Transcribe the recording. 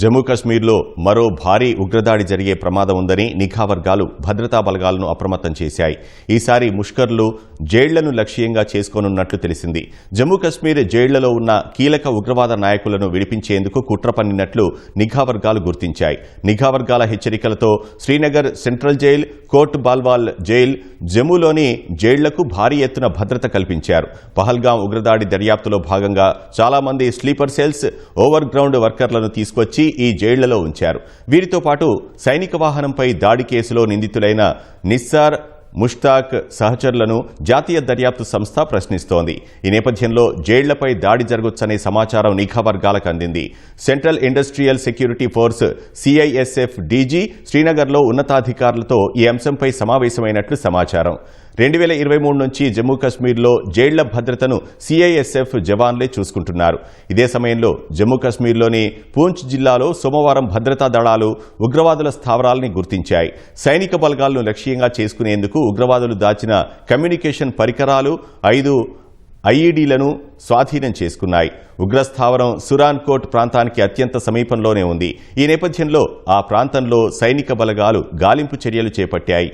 జమ్మూ కశ్మీర్లో మరో భారీ ఉగ్రదాడి జరిగే ప్రమాదం ఉందని నిఘా వర్గాలు భద్రతా బలగాలను అప్రమత్తం చేశాయి. ఈసారి ముష్కర్లు జైళ్ళను లక్ష్యంగా చేసుకోనున్నట్లు తెలిసింది. జమ్మూ కశ్మీర్ జైళ్ళలో ఉన్న కీలక ఉగ్రవాద నాయకులను విడిపించేందుకు కుట్ర పన్నినట్లు నిఘా వర్గాలు గుర్తించాయి. నిఘా వర్గాల హెచ్చరికలతో Srinagar central jail Kot Balwal jail జమ్మూలోని జైళ్ళకు భారీ ఎత్తున భద్రత కల్పించారు. పహల్గాం ఉగ్రదాడి దర్యాప్తులో భాగంగా చాలామంది స్లీపర్ సెల్స్ ఓవర్ గ్రౌండ్ వర్కర్లను తీసుకొచ్చి ఈ జైళ్ళలో ఉంచారు. వీరితో పాటు సైనిక వాహనంపై దాడి కేసులో నిందితులైన నిస్సార్ ముష్తాక్ సహచరులను జాతీయ దర్యాప్తు సంస్థ ప్రశ్నిస్తోంది. ఈ నేపథ్యంలో జైళ్ళపై దాడి జరగొచ్చనే సమాచారం నిఘా వర్గాలకు అందింది. Central industrial security force CISF DG శ్రీనగర్లో ఉన్నతాధికారులతో ఈ అంశంపై సమావేశమైనట్లు సమాచారం. రెండు వేల ఇరవై మూడు నుంచి జమ్మూ కశ్మీర్లో జైళ్ళ భద్రతను సిఐఎస్ఎఫ్ జవాన్లే చూసుకుంటున్నారు. ఇదే సమయంలో జమ్మూ కశ్మీర్లోని పూంచ్ జిల్లాలో సోమవారం భద్రతా దళాలు ఉగ్రవాదుల స్థావరాలని గుర్తించాయి. సైనిక బలగాలను లక్ష్యంగా చేసుకునేందుకు ఉగ్రవాదులు దాచిన కమ్యూనికేషన్ పరికరాలు ఐదు ఐఈడీలను స్వాధీనం చేసుకున్నాయి. ఉగ్రస్థావరం సురాన్ కోట్ ప్రాంతానికి అత్యంత సమీపంలోనే ఉంది. ఈ నేపథ్యంలో ఆ ప్రాంతంలో సైనిక బలగాలు గాలింపు చర్యలు చేపట్టాయి.